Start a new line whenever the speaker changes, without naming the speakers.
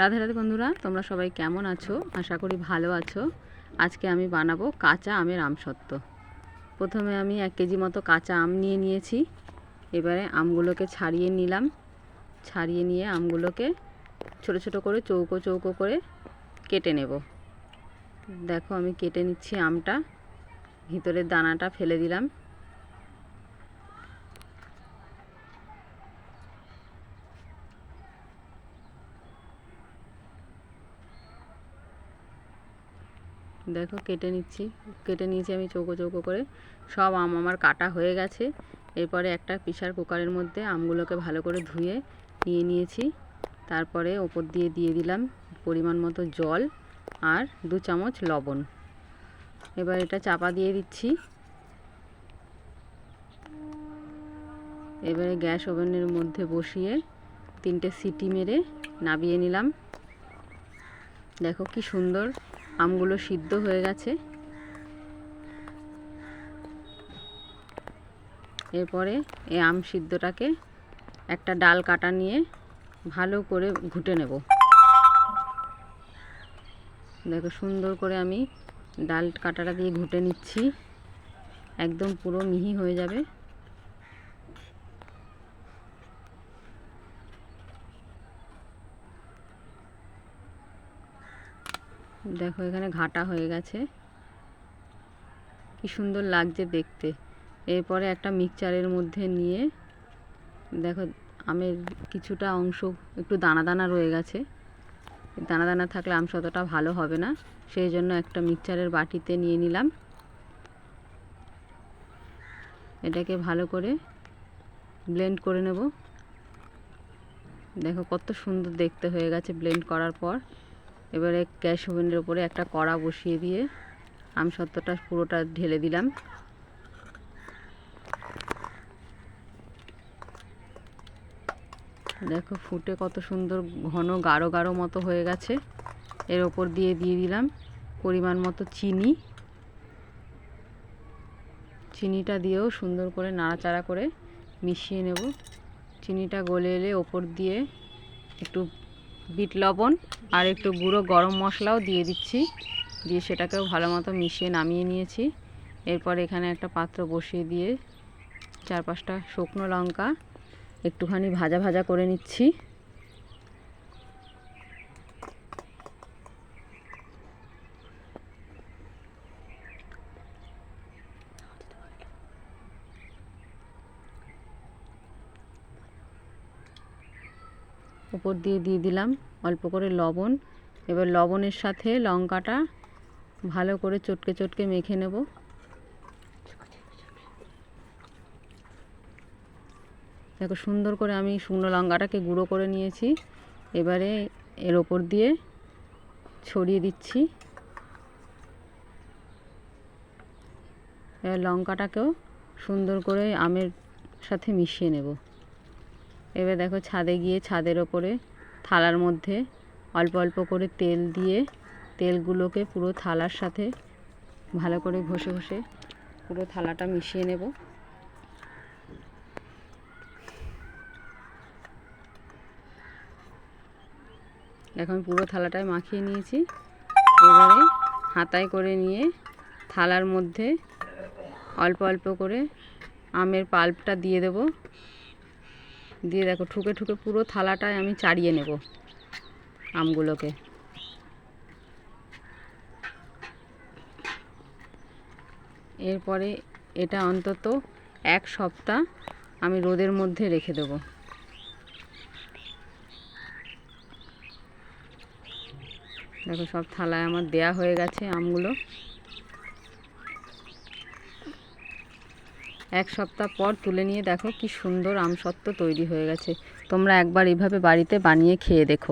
রাধে রাধে বন্ধুরা, তোমরা সবাই কেমন আছো? আশা করি ভালো আছো। আজকে আমি বানাবো কাঁচা আমের আমসত্ত্ব। প্রথমে আমি এক কেজি মতো কাঁচা আম নিয়ে নিয়েছি। এবারে আমগুলোকে ছাড়িয়ে নিলাম। ছাড়িয়ে নিয়ে আমগুলোকে ছোট ছোট করে চৌকো চৌকো করে কেটে নেব। দেখো, আমি কেটে নিচ্ছি আমটা। ভিতরের দানাটা ফেলে দিলাম। দেখো কেটে নিচ্ছি। কেটে নিয়েছি আমি চৌকো চৌকো করে। সব আম আমার কাটা হয়ে গেছে। এরপরে একটা প্রেশার কুকারের মধ্যে আমগুলোকে ভালো করে ধুয়ে নিয়ে নিয়েছি। তারপরে ওপর দিয়ে দিয়ে দিলাম পরিমাণ মতো জল আর দু চামচ লবণ। এবার এটা চাপা দিয়ে দিচ্ছি। এবারে গ্যাস ওভেনের মধ্যে বসিয়ে তিনটে সিটি মেরে নাবিয়ে নিলাম। দেখো কি সুন্দর আমগুলো সিদ্ধ হয়ে গেছে। এরপরে এই আম সিদ্ধটাকে একটা ডাল কাটা নিয়ে ভালো করে ঘুটে নেব। দেখো সুন্দর করে আমি ডাল কাটাটা দিয়ে ঘুটে নিচ্ছি। একদম পুরো মিহি হয়ে যাবে। দেখো, এখানে ঘাটা হয়ে গেছে। কি সুন্দর লাগছে দেখতে। এরপরে একটা মিক্সচারের মধ্যে নিয়ে, দেখো, আমের কিছুটা অংশ একটু দানা দানা রয়ে গেছে। দানা দানা থাকলে আম সতটা ভালো হবে না। সেই জন্য একটা মিক্সচারের বাটিতে নিয়ে নিলাম। এটাকে ভালো করে ব্লেন্ড করে নেব। দেখো, কত সুন্দর দেখতে হয়ে গেছে ব্লেন্ড করার পর। এবারে গ্যাস ওভেনের উপরে একটা কড়া বসিয়ে দিয়ে আমসত্ত্বটা পুরোটা ঢেলে দিলাম। দেখো ফুটে কত সুন্দর ঘন গাঢ় গাঢ় মতো হয়ে গেছে। এর ওপর দিয়ে দিয়ে দিলাম পরিমাণ মতো চিনি। চিনিটা দিয়েও সুন্দর করে নাড়াচাড়া করে মিশিয়ে নেব। চিনিটা গলে এলে ওপর দিয়ে একটু বিট লবণ আর একটু গুঁড়ো গরম মশলাও দিয়ে দিচ্ছি। দিয়ে সেটাকেও ভালো মতো মিশিয়ে নামিয়ে নিয়েছি। এরপর এখানে একটা পাত্র বসিয়ে দিয়ে চার পাঁচটা শুকনো লঙ্কা একটুখানি ভাজা ভাজা করে নিচ্ছি। উপর দিয়ে দিয়ে দিলাম অল্প করে লবণ। এবার লবণের সাথে লঙ্কাটা ভালো করে চটকে চটকে মেখে নেব। দেখো সুন্দর করে আমি শুকনো লঙ্কাটাকে গুঁড়ো করে নিয়েছি। এবারে এর ওপর দিয়ে ছড়িয়ে দিচ্ছি। এবার লঙ্কাটাকেও সুন্দর করে আমের সাথে মিশিয়ে নেব। এবার দেখো ছাদে গিয়ে ছাদের ওপরে থালার মধ্যে অল্প অল্প করে তেল দিয়ে তেলগুলোকে পুরো থালার সাথে ভালো করে ঘষে ঘষে পুরো থালাটা মিশিয়ে নেব। এখন পুরো থালাটায় মাখিয়ে নিয়েছি। এবারে হাতায় করে নিয়ে থালার মধ্যে অল্প অল্প করে আমের পাল্পটা দিয়ে দেব। দিয়ে দেখো, ঠুকে ঠুকে পুরো থালাটায় আমি চাড়িয়ে নেব আমগুলোকে। এরপরে এটা অন্তত এক সপ্তাহ আমি রোদের মধ্যে রেখে দেবো। দেখো, সব থালায় আমার দেয়া হয়ে গেছে আমগুলো। এক সপ্তাহ পর তুলে নিয়ে দেখো কি সুন্দর আমসত্ত্ব তৈরি হয়ে গেছে। তোমরা একবার এভাবে বাড়িতে বানিয়ে খেয়ে দেখো।